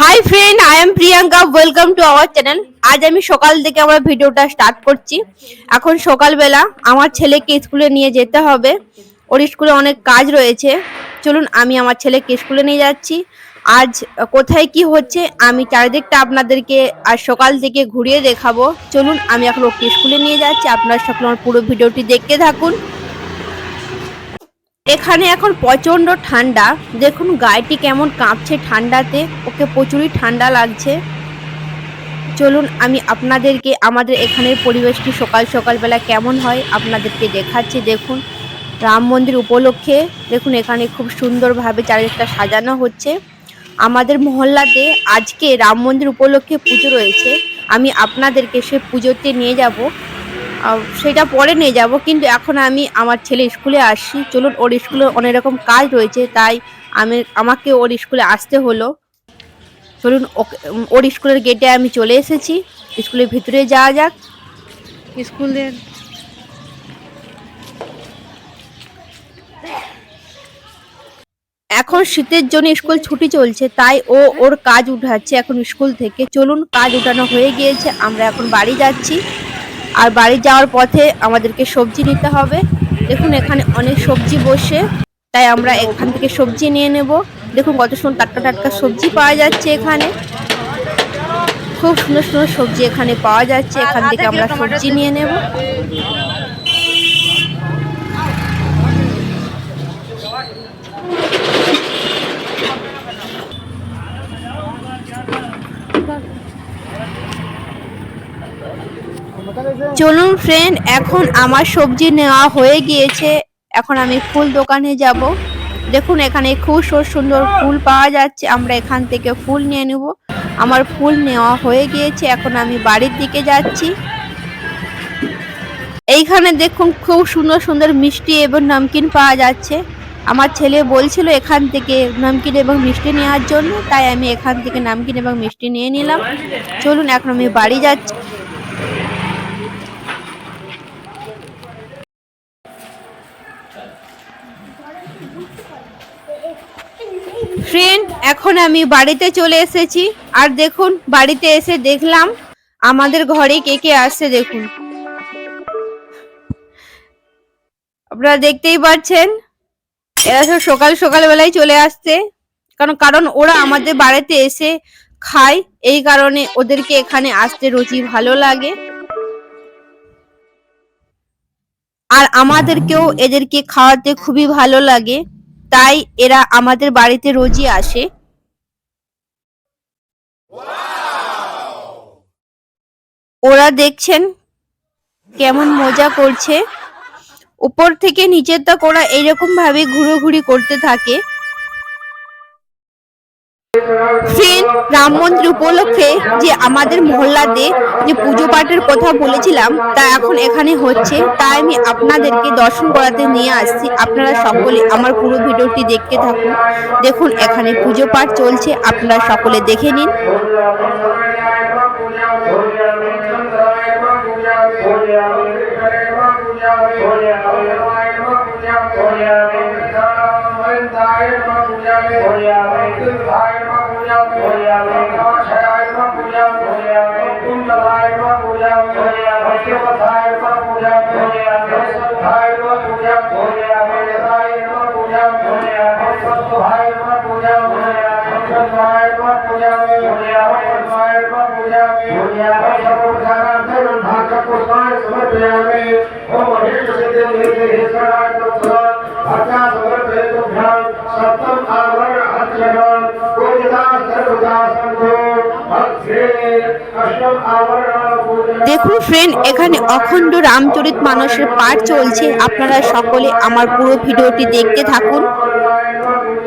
Hi friend I am Priyanka welcome to our channel আজ আমি সকাল থেকে আমার ভিডিওটা স্টার্ট করছি। এখন সকালবেলা আমার ছেলেকে স্কুলে নিয়ে যেতে হবে। ওর স্কুলে অনেক কাজ রয়েছে। চলুন, আমি আমার ছেলেকে স্কুলে নিয়ে যাচ্ছি। আজ কোথায় কি হচ্ছে, আমি চারিদিকটা আপনাদেরকে আজ সকাল থেকে ঘুরিয়ে দেখাবো। চলুন, আমি এখন ওকে স্কুলে নিয়ে যাচ্ছি। আপনারা সকলে আমার পুরো ভিডিওটি দেখতে থাকুন। এখানে এখন প্রচণ্ড ঠান্ডা। দেখুন, গায়েটি কেমন কাঁপছে ঠান্ডাতে। ওকে প্রচুরই ঠান্ডা লাগছে। চলুন, আমি আপনাদেরকে আমাদের এখানের পরিবেশটি সকাল সকালবেলা কেমন হয় আপনাদেরকে দেখাচ্ছি। দেখুন, রাম মন্দির উপলক্ষে দেখুন, এখানে খুব সুন্দরভাবে চারিদিকটা সাজানো হচ্ছে। আমাদের মহল্লাতে আজকে রাম মন্দির উপলক্ষে পুজো রয়েছে। আমি আপনাদেরকে সে পুজোতে নিয়ে যাব। সেটা পরে নিয়ে যাব কিন্তু এখন আমি আমার ছেলে স্কুলে আসছি। চলুন ওর স্কুলে অনেক রকম কাজ রয়েছে তাই আমি আমাকে ওর স্কুলে আসতে হলো। চলুন ওর স্কুলের গেটে আমি চলে এসেছি। স্কুলের ভিতরে যাওয়া যাক। স্কুলের এখন শীতের জন্য স্কুল ছুটি চলছে তাই ও ওর কাজ উঠাচ্ছে এখন স্কুল থেকে। চলুন কাজ উঠানো হয়ে গিয়েছে আমরা এখন বাড়ি যাচ্ছি। আর বাড়ি যাওয়ার পথে আমাদেরকে সবজি নিতে হবে। দেখুন, এখানে অনেক সবজি বসে। তাই আমরা এখান থেকে সবজি নিয়ে নেব। দেখুন, কত সুন্দর টাটকা টাটকা সবজি পাওয়া যাচ্ছে এখানে। খুব সুন্দর সুন্দর সবজি এখানে পাওয়া যাচ্ছে। এখান থেকে আমরা সবজি নিয়ে নেব। চলুন ফ্রেন্ড এখন আমার সবজি নেওয়া হয়ে গিয়েছে। এখন আমি ফুল দোকানে যাব। দেখুন, এখানে খুব সুন্দর ফুল পাওয়া যাচ্ছে। আমরা এখান থেকে ফুল নিয়ে নেব। আমার ফুল নেওয়া হয়ে গিয়েছে। এখন আমি বাড়ির দিকে যাচ্ছি। এইখানে দেখুন, খুব সুন্দর সুন্দর মিষ্টি এবং নমকিন পাওয়া যাচ্ছে। আমার ছেলে বলছিল এখান থেকে নামকিন এবং মিষ্টি নেওয়ার জন্য, তাই আমি এখান থেকে নামকিন এবং মিষ্টি নিয়ে নিলাম। চলুন, এখন আমি বাড়ি যাচ্ছি ফ্রেন্ড এখন আমি বাড়িতে চলে এসেছি। আর দেখুন, বাড়িতে এসে দেখলাম আমাদের ঘরে কে কে আসছে, দেখুন। আপনারা দেখতেই পাচ্ছেন, এরা সব সকাল সকাল বেলায় চলে আসছে। কারণ কারণ ওরা আমাদের বাড়িতে এসে খায়, এই কারণে ওদেরকে এখানে আসতে রুচি ভালো লাগে। আর আমাদেরকেও এদেরকে খাওয়াতে খুবই ভালো লাগে। তাই এরা আমাদের বাড়িতে রোজই আসে। ওরা দেখছেন কেমন মজা করছে। উপর থেকে নিচের তক ওরা এইরকম ভাবে ঘুরোঘুরি করতে থাকে। ফ্রেন্ড রাম মন্দির উপলক্ষে যে আমাদের মহল্লাতে যে পুজো পাঠের কথা বলেছিলাম, তা এখন এখানে হচ্ছে। তাই আমি আপনাদেরকে দর্শন করাতে নিয়ে আসছি। আপনারা সকলে আমার পুরো ভিডিওটি দেখতে থাকুন। দেখুন, এখানে পুজো পাঠ চলছে। আপনারা সকলে দেখে নিন। पूजा पूजा पूजा पूजा দেখুন ফ্রেন্ড এখানে অখণ্ড রামচরিত মানসের পাঠ চলছে। আপনারা সকলে আমার পুরো ভিডিওটি দেখতে থাকুন।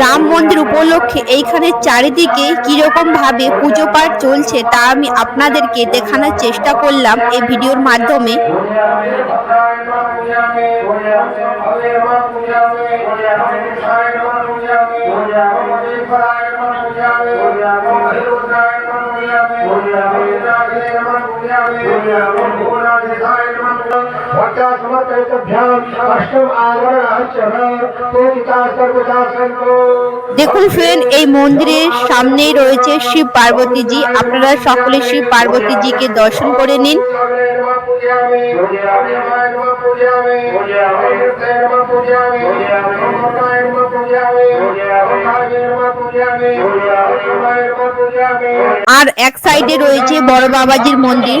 রাম মন্দির উপলক্ষে এইখানে চারিদিকে কীরকমভাবে পুজো পাঠ চলছে তা আমি আপনাদেরকে দেখানোর চেষ্টা করলাম এই ভিডিওর মাধ্যমে দেখুন ফ্রেন্ড এই মন্দিরের সামনেই রয়েছে শিব পার্বতীজি। আপনারা সকলে শিব পার্বতীজিকে দর্শন করে নিন। আর এক সাইডে রয়েছে বড় বাবাজির মন্দির।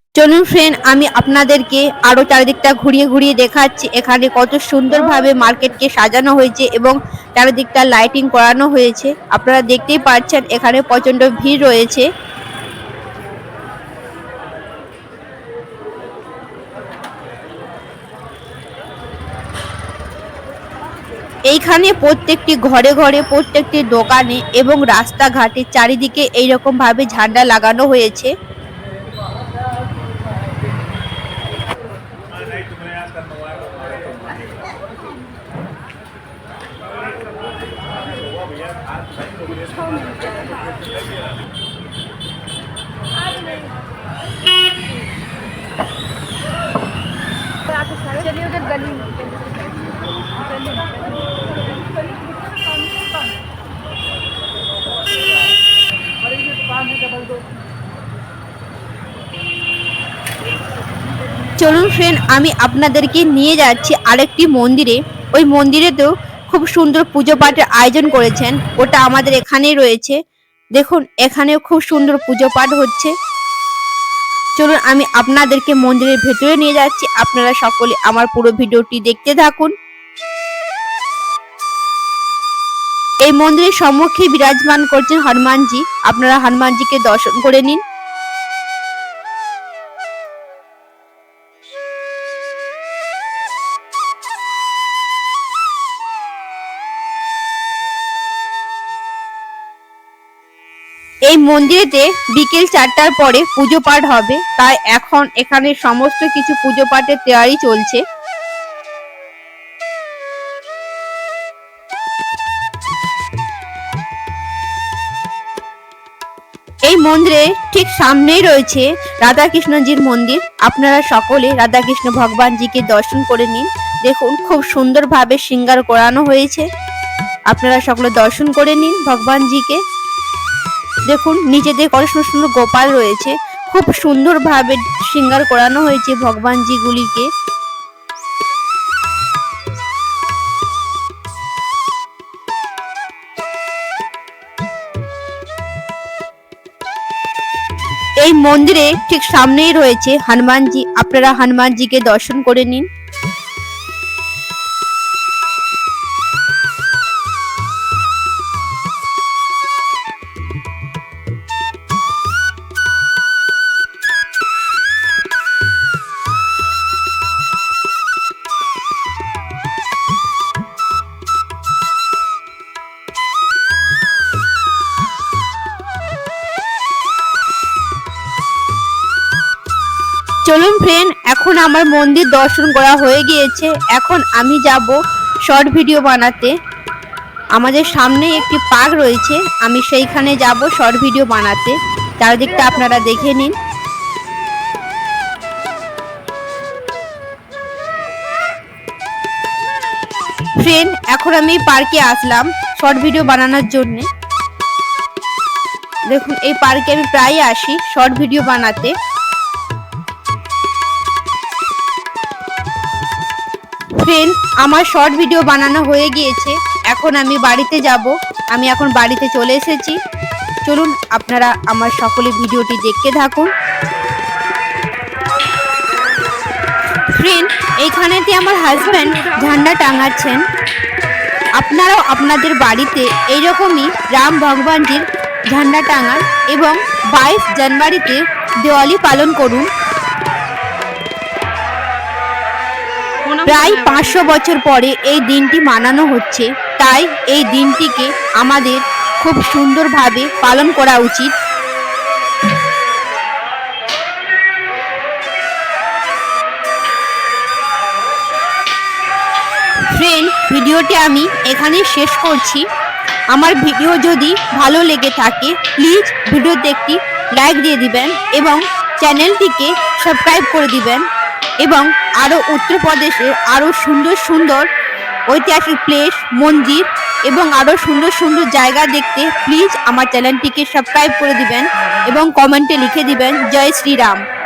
চলুন ফ্রেন্ড আমি আপনাদেরকে আরও চারিদিকটা ঘুরিয়ে ঘুরিয়ে দেখাচ্ছি। এখানে কত সুন্দরভাবে মার্কেটকে সাজানো হয়েছে এবং চারিদিকটা লাইটিং করানো হয়েছে। আপনারা দেখতেই পাচ্ছেন, এখানে প্রচণ্ড ভিড় রয়েছে। এইখানে প্রত্যেকটি ঘরে ঘরে, প্রত্যেকটি দোকানে এবং রাস্তাঘাটে চারিদিকে এইরকম ভাবে ঝান্ডা লাগানো হয়েছে। ফ্রেন্ড আমি আপনাদেরকে নিয়ে যাচ্ছি আরেকটি মন্দিরে। ওই মন্দিরেতেও খুব সুন্দর পুজো পাঠের আয়োজন করেছেন। ওটা আমাদের এখানেই রয়েছে। দেখুন, এখানেও খুব সুন্দর পুজো পাঠ হচ্ছে। চলুন, আমি আপনাদেরকে মন্দিরের ভেতরে নিয়ে যাচ্ছি। আপনারা সকলে আমার পুরো ভিডিওটি দেখতে থাকুন। এই মন্দিরের সম্মুখে বিরাজমান করছেন হনুমানজি। আপনারা হনুমানজিকে দর্শন করে নিন। এই মন্দিরেতে বিকেল চারটার পরে পুজো পাঠ হবে। তাই এখন এখানে সমস্ত কিছু পুজো পাঠের তৈরি চলছে। এই মন্দিরে ঠিক সামনেই রয়েছে রাধাকৃষ্ণজির মন্দির। আপনারা সকলে রাধাকৃষ্ণ ভগবানজিকে দর্শন করে নিন। দেখুন, খুব সুন্দরভাবে শৃঙ্গার করানো হয়েছে। আপনারা সকলে দর্শন করে নিন ভগবানজিকে। দেখুন নিচেতে কত সুন্দর সুন্দর গোপাল রয়েছে। খুব সুন্দরভাবে শৃঙ্গার করানো হয়েছে ভগবানজি গুলিকে এই মন্দিরে ঠিক সামনেই রয়েছে হনুমানজি। আপনারা হনুমানজিকে দর্শন করে নিন। আমার মন্দির দর্শন করা হয়ে গিয়েছে। এখন আমি যাব শর্ট ভিডিও বানাতে। আমাদের সামনে একটি পার্ক রয়েছে। আমি সেইখানে যাব শর্ট ভিডিও বানাতে। চারিদিকটা আপনারা দেখে নিন। ফ্রেন্ড এখন আমি পার্কে আসলাম শর্ট ভিডিও বানানোর জন্য। দেখুন, এই পার্কে আমি প্রায় আসি শর্ট ভিডিও বানাতে। ফ্রেন্ড আমার শর্ট ভিডিও বানানো হয়ে গিয়েছে। এখন আমি বাড়িতে যাব। আমি এখন বাড়িতে চলে এসেছি। চলুন আপনারা আমার সকলে ভিডিওটি দেখতে থাকুন। ফ্রেন্ড এইখানেতে আমার হাজব্যান্ড ঝান্ডা টাঙাচ্ছেন। আপনারাও আপনাদের বাড়িতে এইরকমই রাম ভগবানজির ঝান্ডা টাঙান এবং বাইশ জানুয়ারিতে দেওয়ালি পালন করুন। প্রায় পাঁচশো বছর পরে এই দিনটি মানানো হচ্ছে। তাই এই দিনটিকে আমাদের খুব সুন্দরভাবে পালন করা উচিত। ফ্রেন্ড ভিডিওটি আমি এখানেই শেষ করছি। আমার ভিডিও যদি ভালো লেগে থাকে প্লিজ ভিডিওতে একটি লাইক দিয়ে দিবেন এবং চ্যানেলটিকে সাবস্ক্রাইব করে দিবেন। এবং আরও উত্তরপ্রদেশে আরও সুন্দর সুন্দর ঐতিহাসিক প্লেস মন্দির এবং আরও সুন্দর সুন্দর জায়গা দেখতে প্লিজ আমার চ্যানেলটিকে সাবস্ক্রাইব করে দিবেন এবং কমেন্টে লিখে দিবেন, জয় শ্রীরাম।